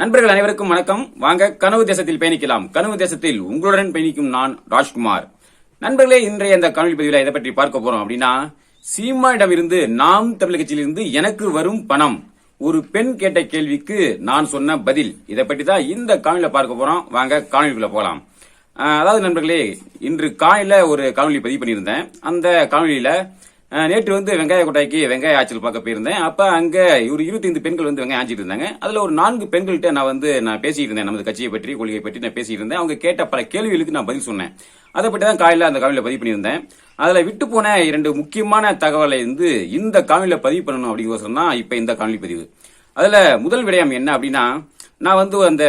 நண்பர்கள் அனைவருக்கும் வணக்கம். வாங்க கனவு தேசத்தில் பயணிக்கலாம். கனவு தேசத்தில் உங்களுடன் பயணிக்கும் நான் ராஜ்குமார். நண்பர்களே இன்றைய இந்த கனவு பதிவில் இதை பற்றி பார்க்க போறோம் அப்படின்னா சீமாயிடம் இருந்து நாம் தமிழ் கட்சியிலிருந்து எனக்கு வரும் பணம். ஒரு பெண் கேட்ட கேள்விக்கு நான் சொன்ன பதில். இதை பற்றி தான் இந்த காணொலியில பார்க்க போறோம். வாங்க காணொலிக்குள்ள போகலாம். அதாவது நண்பர்களே இன்று காலையில ஒரு காணொலி பதிவு பண்ணியிருந்தேன். அந்த காணொலியில நேற்று வந்து வெங்காய கொட்டாய்க்கு வெங்காய ஆய்ச்சல் பார்க்க போயிருந்தேன். அப்போ அங்கே ஒரு இருபத்தைந்து பெண்கள் வந்து வெங்காயம் ஆஞ்சிட்டு இருந்தாங்க. அதில் ஒரு நான்கு பெண்கள்கிட்ட நான் வந்து நான் பேசிட்டு இருந்தேன். நமது கட்சியை பற்றி கொள்கையை பற்றி நான் பேசிட்டு இருந்தேன். அவங்க கேட்ட பல கேள்விகளுக்கு நான் பதில் சொன்னேன். அதை பற்றி தான் காலையில் அந்த காணொலியில பதிவு பண்ணியிருந்தேன். அதில் விட்டு போன இரண்டு முக்கியமான தகவலை வந்து இந்த காணொலியில பதிவு பண்ணணும் அப்படிங்கிறோசரம் தான் இப்போ இந்த காணொலி பதிவு. அதில் முதல் விடயம் என்ன அப்படின்னா நான் வந்து அந்த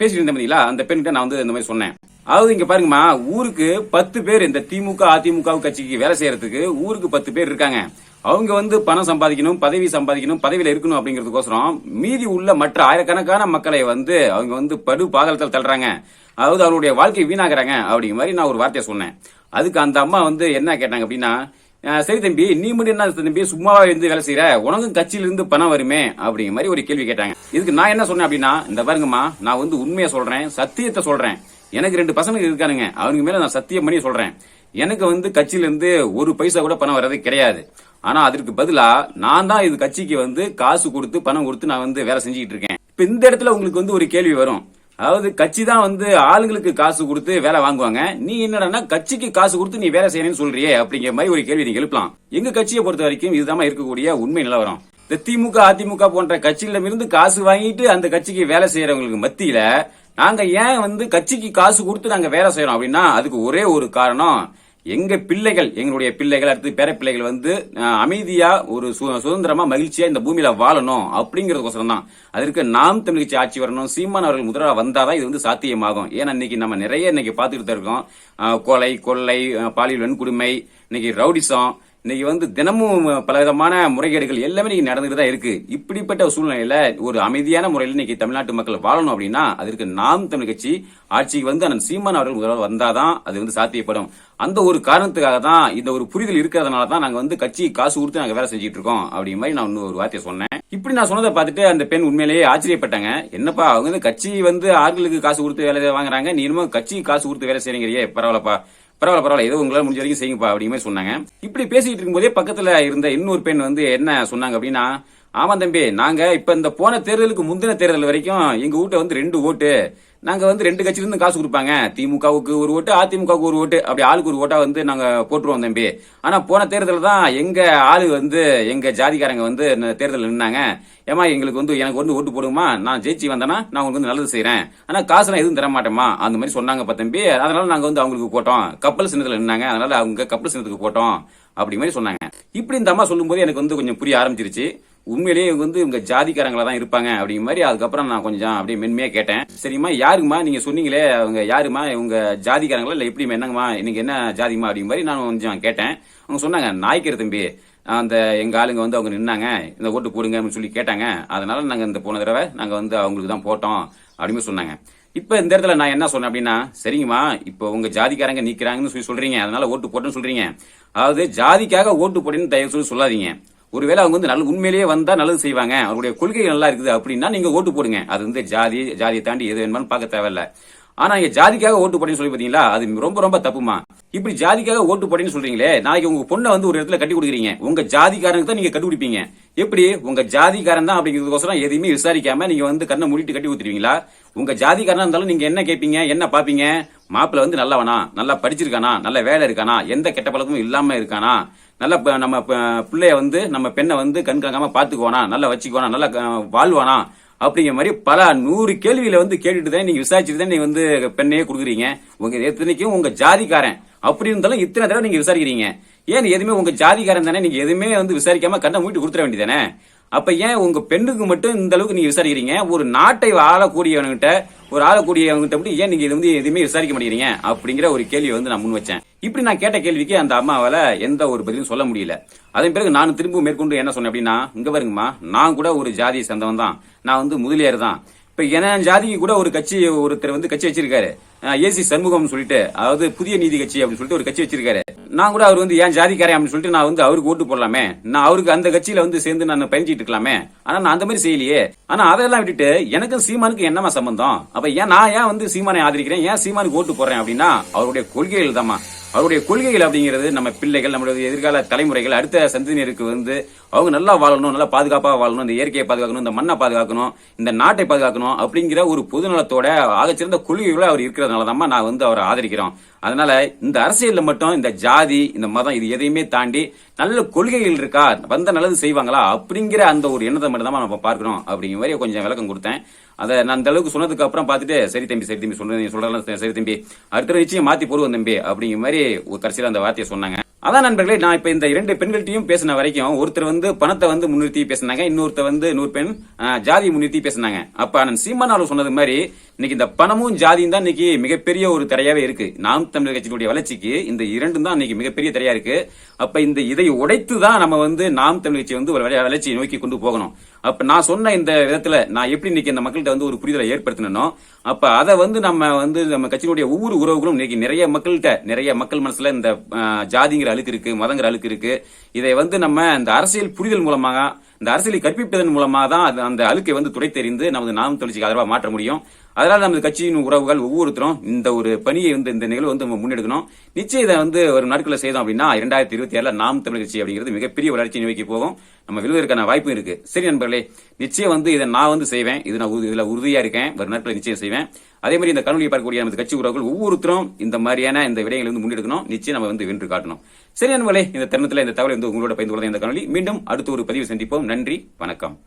பேசிட்டு இருந்தேன் பார்த்தீங்களா அந்த பெண்கிட்ட நான் வந்து இந்த மாதிரி சொன்னேன். அதாவது இங்க பாருங்கம்மா ஊருக்கு பத்து பேர் இந்த திமுக அதிமுக கட்சிக்கு வேலை செய்யறதுக்கு ஊருக்கு பத்து பேர் இருக்காங்க. அவங்க வந்து பணம் சம்பாதிக்கணும் பதவி சம்பாதிக்கணும் பதவியில இருக்கணும் அப்படிங்கிறதுக்கோசரம் மீதி உள்ள மற்ற ஆயிரக்கணக்கான மக்களை வந்து அவங்க வந்து படு பாதாளத்தில் தள்ளுறாங்க. அதாவது அவருடைய வாழ்க்கை வீணாகிறாங்க அப்படிங்கிற மாதிரி நான் ஒரு வார்த்தையை சொன்னேன். அதுக்கு அந்த அம்மா வந்து என்ன கேட்டாங்க அப்படின்னா சரி தம்பி நீ மட்டும் என்ன தம்பி? சும்மாவா இருந்து வேலை செய்யற உனக்கும் கட்சியிலிருந்து பணம் வருமே? அப்படிங்கிற மாதிரி ஒரு கேள்வி கேட்டாங்க. இதுக்கு நான் என்ன சொன்னேன் அப்படின்னா இந்த பாருங்கம்மா நான் வந்து உண்மையை சொல்றேன் சத்தியத்தை சொல்றேன். எனக்கு ரெண்டு பசங்க இருக்கானுங்க. அவங்க மேல நான் சத்தியம் பண்ணி சொல்றேன். எனக்கு வந்து கட்சியில இருந்து ஒரு பைசா கூட பணம் வர்றது கிடையாது. ஆனா அதற்கு பதிலா நான் தான் இது கட்சிக்கு வந்து காசு கொடுத்து பணம் கொடுத்து நான் வந்து வேலை செஞ்சுக்கிட்டு இருக்கேன். இப்ப இந்த இடத்துல உங்களுக்கு வந்து ஒரு கேள்வி வரும். அதாவது கட்சி தான் வந்து ஆளுங்களுக்கு காசு கொடுத்து வேலை வாங்குவாங்க. நீ என்னடா கட்சிக்கு காசு கொடுத்து நீ வேலை செய்யணும்னு சொல்றியே அப்படிங்கிற மாதிரி ஒரு கேள்வி நீங்க எழுப்பலாம். எங்க கட்சியை பொறுத்த வரைக்கும் இதுதான் இருக்கக்கூடிய உண்மை நிலவரம். இந்த திமுக அதிமுக போன்ற கட்சிகளிடமிருந்து காசு வாங்கிட்டு அந்த கட்சிக்கு வேலை செய்யறவங்களுக்கு மத்தியில நாங்க ஏன் வந்து கட்சிக்கு காசு கொடுத்து நாங்க வேலை செய்யறோம் அப்படின்னா அதுக்கு ஒரே ஒரு காரணம் எங்க பிள்ளைகள் எங்களுடைய பிள்ளைகள் அடுத்து பேர பிள்ளைகள் வந்து அமைதியா ஒரு சு- சுதந்திரமா மகிழ்ச்சியா இந்த பூமியில வாழணும் அப்படிங்கறதுக்கோசரம் தான். அதற்கு நாம் தமிழ் கட்சி ஆட்சி வரணும். சீமான் அவர்கள் முதலாக வந்தாதான் இது வந்து சாத்தியமாகும். ஏன்னா இன்னைக்கு நம்ம நிறைய இன்னைக்கு பாத்துக்கிட்டு இருக்கோம். கொலை கொள்ளை பாலியல் வன்கொடுமை இன்னைக்கு ரவுடிசம் இன்னைக்கு வந்து தினமும் பலவிதமான முறைகேடுகள் எல்லாமே இன்னைக்கு நடந்துட்டு தான் இருக்கு. இப்படிப்பட்ட சூழ்நிலையில ஒரு அமைதியான முறையில் இன்னைக்கு தமிழ்நாட்டு மக்கள் வாழணும் அப்படின்னா அதற்கு நாம் தமிழ் கட்சி ஆட்சிக்கு வந்து அண்ணன் சீமான் அவர்கள் முதல்வர் வந்தாதான் அது வந்து சாத்தியப்படும். அந்த ஒரு காரணத்துக்காக தான் இந்த ஒரு புரிதல் இருக்கிறதுனால தான் நாங்க வந்து கட்சி காசு கொடுத்து நாங்க வேலை செஞ்சுட்டு இருக்கோம் அப்படி மாதிரி நான் இன்னும் ஒரு வார்த்தையை சொன்னேன். இப்படி நான் சொன்னதை பார்த்துட்டு அந்த பெண் உண்மையிலேயே ஆச்சரியப்பட்டாங்க. என்னப்பா அவங்க வந்து கட்சி வந்து ஆட்களுக்கு காசு கொடுத்து வேலை வாங்குறாங்க நீ இன்னமும் கட்சி காசு கொடுத்து வேலை செய்றீங்கறியே பரவாயில்லப்பா. பரவாயில்ல பரவாயில்ல. ஏதோ உங்களால் முடிஞ்ச வரைக்கும் செய்யுங்கப்பா அப்படிங்கிற மாதிரி சொன்னாங்க. இப்படி பேசிக்கிட்டு இருக்கும்போதே பக்கத்துல இருந்த இன்னொரு பெண் வந்து என்ன சொன்னாங்க அப்படின்னா ஆமாம் தம்பி நாங்கள் இப்போ இந்த போன தேர்தலுக்கு முந்தின தேர்தல் வரைக்கும் எங்கள் வீட்டை வந்து ரெண்டு ஓட்டு. நாங்கள் வந்து ரெண்டு கட்சியிலிருந்து காசு கொடுப்பாங்க. திமுகவுக்கு ஒரு ஓட்டு அதிமுகவுக்கு ஒரு ஓட்டு. அப்படி ஆளுக்கு ஒரு ஓட்டாக வந்து நாங்கள் போட்டுருவோம் தம்பி. ஆனால் போன தேர்தலில் தான் எங்கள் ஆளு வந்து எங்கள் ஜாதிக்காரங்க வந்து தேர்தல் நின்னாங்க. ஏமா எங்களுக்கு வந்து எனக்கு வந்து ஓட்டு போடுமா நான் ஜெயிச்சு வந்தேன்னா நான் உங்களுக்கு வந்து நல்லது செய்கிறேன் ஆனால் காசு நான் எதுவும் தரமாட்டேம்மா அந்த மாதிரி சொன்னாங்க பா தம்பி. அதனால நாங்கள் வந்து அவங்களுக்கு போட்டோம். கப்பல் சின்னத்தில் நின்னாங்க. அதனால அவங்க கப்பல் சின்னத்துக்கு போட்டோம். அப்படி மாதிரி சொன்னாங்க. இப்படி இந்த அம்மா சொல்லும்போது எனக்கு வந்து கொஞ்சம் புரிய ஆரம்பிச்சிருச்சு. உண்மையிலேயே வந்து இவங்க ஜாதிக்காரங்களா தான் இருப்பாங்க அப்படிங்கிற மாதிரி அதுக்கப்புறம் நான் கொஞ்சம் அப்படியே மென்மையா கேட்டேன். சரிம்மா யாருமா நீங்க சொன்னீங்களே அவங்க யாருமா? இவங்க ஜாதிக்காரங்களா? இல்ல எப்படி என்னங்கம்மா? இன்னைக்கு என்ன ஜாதிமா அப்படிங்கிற மாதிரி நான் கொஞ்சம் கேட்டேன். அவங்க சொன்னாங்க நாய்க்கர் தம்பி அந்த எங்க ஆளுங்க வந்து அவங்க நின்னாங்க. இந்த ஓட்டு போடுங்க அப்படின்னு சொல்லி கேட்டாங்க. அதனால நாங்க இந்த போன தடவை நாங்க வந்து அவங்களுக்கு தான் போட்டோம் அப்படின்னு சொன்னாங்க. இப்ப இந்த இடத்துல நான் என்ன சொன்னேன் அப்படின்னா சரிங்கம்மா இப்போ உங்க ஜாதிக்காரங்க நிக்கிறாங்கன்னு சொல்லி சொல்றீங்க. அதனால ஓட்டு போட்டேன்னு சொல்றீங்க. அதாவது ஜாதிக்காக ஓட்டு போட்டேன்னு தயவு சொல்லி சொல்லாதீங்க. ஒருவேளை அவங்க வந்து நல்ல உண்மையிலேயே வந்தா நல்லது செய்வாங்க. அவருடைய கொள்கை நல்லா இருக்குது அப்படின்னா நீங்க ஓட்டு போடுங்க. அது வந்து ஜாதி ஜாதியை தாண்டி எது வேணுமான்னு பார்க்க தேவையில்ல. ஆனா இங்க ஜாதிக்காக ஓட்டு போட்டேன்னு சொல்லி பாத்தீங்களா அது ரொம்ப ரொம்ப தப்புமா? இப்படி ஜாதிக்காக ஓட்டு போட்டேன்னு சொல்றீங்களே நாளைக்கு உங்க பொண்ணை வந்து ஒரு இடத்துல கட்டி கொடுக்குறீங்க. உங்க ஜாதிக்காரனுக்கு தான் நீங்க கட்டி கொடுப்பீங்க எப்படி? உங்க ஜாதிக்காரன் தான் அப்படிங்கிறதுக்கோசரம் எதையுமே விசாரிக்காம நீங்க வந்து கண்ணை மூடிட்டு கட்டி கொடுத்துருவீங்களா? உங்க ஜாதிக்காரனா இருந்தாலும் நீங்க என்ன கேட்பீங்க? என்ன பாப்பீங்க மாப்பிள்ள வந்து நல்லவனா? நல்லா படிச்சிருக்கானா? நல்ல வேலை இருக்கானா? எந்த கெட்ட பழக்கமும் இல்லாம இருக்கானா? நல்ல நம்ம பிள்ளைய வந்து நம்ம பெண்ணை வந்து கண் கலங்காம நல்லா வச்சுக்குவானா? நல்லா க- வாழ்வானா? அப்படிங்கிற மாதிரி பல நூறு கேள்வியில வந்து கேட்டுட்டு தான் நீங்க விசாரிச்சுட்டு தான் நீங்க வந்து பெண்ணையே கொடுக்குறீங்க. உங்க எத்தனைக்கும் உங்க ஜாதிக்காரன் அப்படி இருந்தாலும் இத்தனை தடவை நீங்க விசாரிக்கிறீங்க. ஏன் எதுவுமே உங்க ஜாதிக்காரன் தானே? நீங்க எதுவுமே வந்து விசாரிக்காம கண்ணை மூட்டி கொடுத்துட வேண்டியதானே அப்ப ஏன் உங்க பெண்ணுக்கு மட்டும் இந்த அளவுக்கு நீங்க விசாரிக்கிறீங்க? ஒரு நாட்டை ஆளக்கூடியவன்கிட்ட ஒரு ஆளக்கூடியவங்கிட்ட மட்டும் ஏன் நீங்க இது வந்து எதுவுமே விசாரிக்க மாட்டேங்கிறீங்க? அப்படிங்கிற ஒரு கேள்வி வந்து நான் முன் வச்சேன். இப்படி நான் கேட்ட கேள்விக்கு அந்த அம்மாவால எந்த ஒரு பதிலும் சொல்ல முடியல. அதன் பிறகு நான் திரும்ப மேற்கொண்டு என்ன சொன்னேன் அப்படின்னா இங்க பாருங்கம்மா நான் கூட ஒரு ஜாதி சேர்ந்தவன் தான். நான் வந்து முதலியார் தான். இப்ப என ஜாதிக்கு கூட ஒரு கட்சி ஒருத்தர் வந்து கட்சி வச்சிருக்காரு. ஏசி சண்முகம் சொல்லிட்டு அதாவது புதிய நீதி கட்சி அப்படின்னு சொல்லிட்டு ஒரு கட்சி வச்சிருக்காரு. நான் கூட அவர் வந்து ஏன் ஜாதிக்காரன் அப்படின்னு சொல்லிட்டு நான் வந்து அவருக்கு ஓட்டு போடலாமே. நான் அவருக்கு அந்த கட்சியில வந்து சேர்ந்து நான் பயணிச்சிட்டு இருக்கலாமே. ஆனா நான் அந்த மாதிரி செய்யலையே. ஆனா அதெல்லாம் விட்டுட்டு எனக்கும் சீமானுக்கு என்னமா சம்பந்தம்? அப்ப ஏன் நான் ஏன் வந்து சீமானை ஆதரிக்கிறேன்? ஏன் சீமானுக்கு ஓட்டு போடுறேன் அப்படின்னா அவருடைய கொள்கைகள் தாம்மா அவருடைய கொள்கைகள் அப்படிங்கிறது நம்ம பிள்ளைகள் நம்மளுடைய எதிர்கால தலைமுறைகள் அடுத்த சந்ததியினருக்கு வந்து அவங்க நல்லா வாழணும் நல்லா பாதுகாப்பாக வாழணும் இந்த இயற்கையை பாதுகாக்கணும் இந்த மண்ணை பாதுகாக்கணும் இந்த நாட்டை பாதுகாக்கணும் அப்படிங்கிற ஒரு பொதுநலத்தோட ஆகச்சிறந்த கொள்கைகளை அவர் இருக்கிறதுனால தான் நான் வந்து அவரை ஆதரிக்கிறோம். அதனால இந்த அரசியலில் மட்டும் இந்த ஜாதி இந்த மதம் இது எதையுமே தாண்டி நல்ல கொள்கைகள் இருக்கா வந்த நல்லது செய்வாங்களா அப்படிங்கிற அந்த ஒரு எண்ணத்தை மட்டும் தான் நம்ம பார்க்கிறோம் அப்படிங்கிற மாதிரி கொஞ்சம் விளக்கம் கொடுத்தேன். அதை நான் அந்த அளவுக்கு சொன்னதுக்கு அப்புறம் பார்த்துட்டு சரி தம்பி சரி தம்பி சொல்றேன் நீ சரி தம்பி அடுத்த நிச்சயம் மாத்தி போடுவோம் தம்பி அப்படிங்கிற மாதிரி கடைசியில் அந்த வார்த்தையை சொன்னாங்க. அதான் நண்பர்களே நான் இப்ப இந்த இரண்டு பெண்கள்ட்டையும் பேசின வரைக்கும் ஒருத்தர் வந்து பணத்தை வந்து முன்னிறுத்தி பேசினாங்க இன்னொருத்தர் வந்து நூறு பெண் ஜாதி முன்னிறுத்தி பேசினாங்க. அப்ப நான் சீமானாலும் சொன்னது மாதிரி இன்னைக்கு இந்த பணமும் ஜாதியும் தான் இன்னைக்கு மிகப்பெரிய ஒரு திரையாவே இருக்கு. நாம் தமிழர் கட்சியினுடைய வளர்ச்சிக்கு இந்த இரண்டும் தான் இன்னைக்கு மிகப்பெரிய திரையா இருக்கு. அப்ப இந்த இதை உடைத்து தான் நம்ம வந்து நாம் தமிழர் கட்சி வந்து ஒரு வளர்ச்சியை நோக்கி கொண்டு போகணும். அப்ப நான் சொன்ன இந்த விதத்துல நான் எப்படி இன்னைக்கு இந்த மக்கள்கிட்ட வந்து ஒரு புரிதலை ஏற்படுத்தணும் அப்ப அதை வந்து நம்ம வந்து நம்ம கட்சியினுடைய ஒவ்வொரு உறவுகளும் இன்னைக்கு நிறைய மக்கள்கிட்ட நிறைய மக்கள் மனசுல இந்த ஜாதிங்கிற அழுக்கு இருக்கு மதங்கிற அழுக்கு இருக்கு. இதை வந்து நம்ம இந்த அரசியல் புரிதல் மூலமாக இந்த அரசியலை கற்பிப்பதன் மூலமாக தான் அது- அந்த அழுக்கை வந்து துடைத்தெறிந்து நமது நாம் தொழிற்சிக்கு ஆதரவாக மாற்ற முடியும். அதனால நமது கட்சியின் உறவுகள் ஒவ்வொருத்தரும் இந்த ஒரு பணியை வந்து இந்த நிகழ்வு வந்து நம்ம முன்னெடுக்கணும். நிச்சயம் இதை வந்து ஒரு நாட்களில் செய்தோம் அப்படின்னா இரண்டாயிரத்தி இருபத்தி ஏழில் நாம் தமிழ் கட்சி அப்படிங்கிறது மிகப்பெரிய வளர்ச்சி நோக்கி போகும். நம்ம விழுவதற்கான வாய்ப்பும் இருக்கு. சரி நண்பர்களே நிச்சயம் வந்து இதை நான் வந்து செய்வேன். இது நான் உறு- இதுல உறுதியா இருக்கேன். வரும் நாட்களில் நிச்சயம் செய்வேன். அதே மாதிரி இந்த கணொலியை பார்க்கக்கூடிய நமது கட்சி உறவுகள் ஒவ்வொருத்தரும் இந்த மாதிரியான இந்த விடயங்களை வந்து முன்னெடுக்கணும். நிச்சயம் நம்ம வந்து வென்று காட்டணும். சரி நண்பர்களே இந்த தருணத்தில் இந்த தகவலை வந்து உங்களோட பயந்து கொள்ள இந்த கணொலி மீண்டும் அடுத்த ஒரு பதிவு சந்திப்போம். நன்றி வணக்கம்.